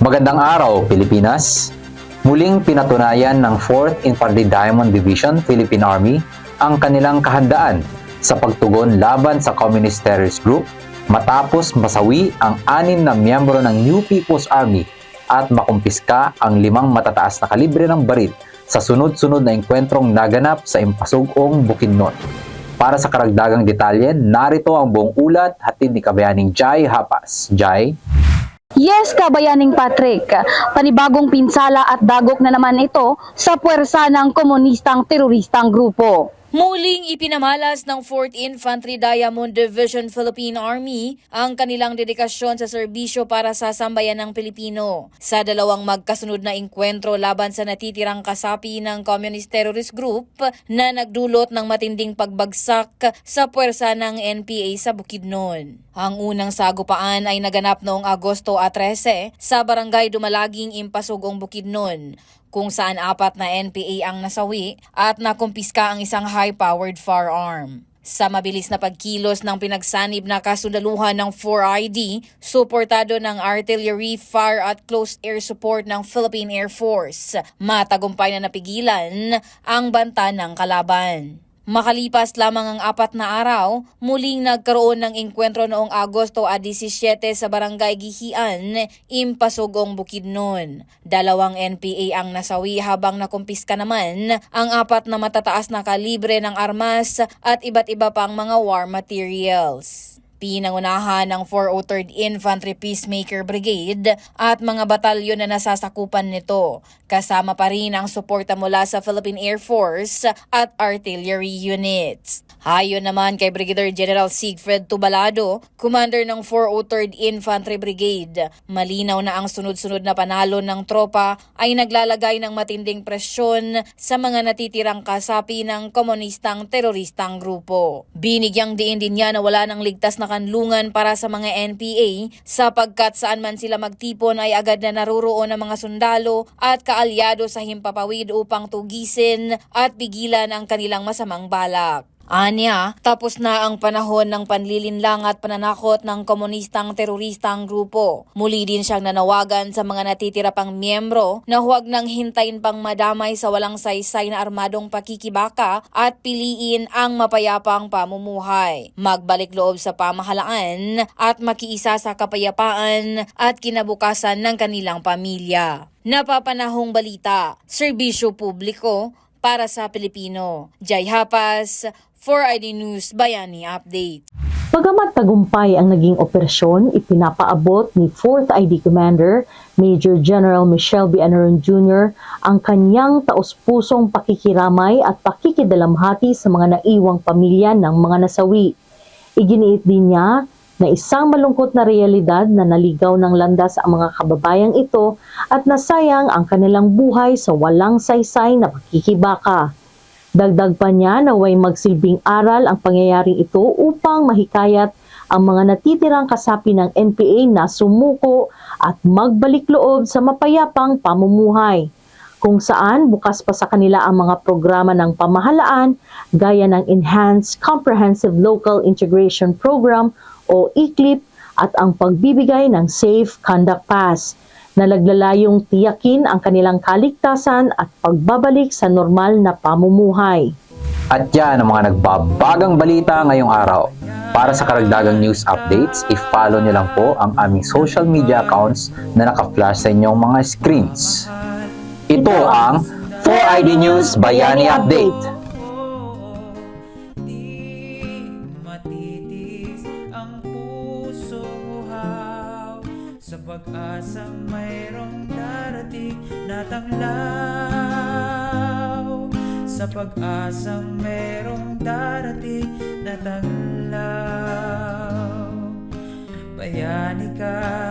Magandang araw, Pilipinas! Muling pinatunayan ng 4th Infantry Diamond Division Philippine Army ang kanilang kahandaan sa pagtugon laban sa Communist Terrorist Group matapos masawi ang anim na miyembro ng New People's Army at makumpiska ang limang matataas na kalibre ng barit sa sunod-sunod na engkwentrong naganap sa Impasugong Bukidnon. Para sa karagdagang detalye, narito ang buong ulat hatid ni Kabayaning Jai Hapas. Jai? Yes, kabayaning Patrick. Panibagong pinsala at dagok na naman ito sa puwersa ng komunistang teroristang grupo. Muling ipinamalas ng 4th Infantry Diamond Division Philippine Army ang kanilang dedikasyon sa serbisyo para sa sambayan ng Pilipino. Sa dalawang magkasunod na inkwentro laban sa natitirang kasapi ng Communist Terrorist Group na nagdulot ng matinding pagbagsak sa puwersa ng NPA sa Bukidnon. Ang unang sagupaan ay naganap noong Agosto 13 sa Barangay Dumalaging Impasugong Bukidnon kung saan apat na NPA ang nasawi at nakumpiska ang isang high-powered firearm. Sa mabilis na pagkilos ng pinagsanib na kasundaluhan ng 4ID, suportado ng artillery, fire at close air support ng Philippine Air Force, matagumpay na napigilan ang banta ng kalaban. Makalipas lamang ang apat na araw, muling nagkaroon ng engkwentro noong Agosto a 17 sa Barangay Gihian, Impasugong Bukidnon. Dalawang NPA ang nasawi habang nakumpiska naman ang apat na matataas na kalibre ng armas at iba't iba pang mga war materials. Pinangunahan ng 403rd Infantry Peacemaker Brigade at mga batalyon na nasasakupan nito. Kasama pa rin ang suporta mula sa Philippine Air Force at artillery units. Hayon naman kay Brigadier General Siegfried Tubalado, commander ng 403rd Infantry Brigade. Malinaw na ang sunod-sunod na panalo ng tropa ay naglalagay ng matinding presyon sa mga natitirang kasapi ng komunistang teroristang grupo. Binigyang diin din niya na wala ng ligtas na kanlungan para sa mga NPA sapagkat saan man sila magtipon ay agad na naroroon ang mga sundalo at kaalyado sa himpapawid upang tugisin at pigilan ang kanilang masamang balak. Anya, tapos na ang panahon ng panlilinlang at pananakot ng komunistang teroristang grupo. Muli din siyang nanawagan sa mga natitira pang miyembro na huwag nang hintayin pang madamay sa walang saysay na armadong pakikibaka at piliin ang mapayapang pamumuhay. Magbalik loob sa pamahalaan at makiisa sa kapayapaan at kinabukasan ng kanilang pamilya. Napapanahong balita, serbisyo publiko para sa Pilipino. Jai Hapas, 4ID News Bayani Update. Bagamat tagumpay ang naging operasyon, ipinapaabot ni 4th ID Commander Major General Michelle B. Anaron Jr. ang kanyang taus-pusong pakikiramay at pakikidalamhati sa mga naiwang pamilya ng mga nasawi. Iginiit din niya na isang malungkot na realidad na naligaw ng landas ang mga kababayang ito at nasayang ang kanilang buhay sa walang saysay na pakikibaka. Dagdag pa niya na way magsilbing aral ang pangyayaring ito upang mahikayat ang mga natitirang kasapi ng NPA na sumuko at magbalik loob sa mapayapang pamumuhay. Kung saan bukas pa sa kanila ang mga programa ng pamahalaan gaya ng Enhanced Comprehensive Local Integration Program o ECLIP at ang pagbibigay ng Safe Conduct Pass na naglalayong tiyakin ang kanilang kaligtasan at pagbabalik sa normal na pamumuhay. At yan ang mga nagbabagang balita ngayong araw. Para sa karagdagang news updates, i-follow nyo lang po ang aming social media accounts na naka-flash sa inyong mga screens. Ito ang 4ID News Bayani Update. Pag-asang mayroong darating na tanglaw. Sa pag-asang mayroong darating na tanglaw. Bayani ka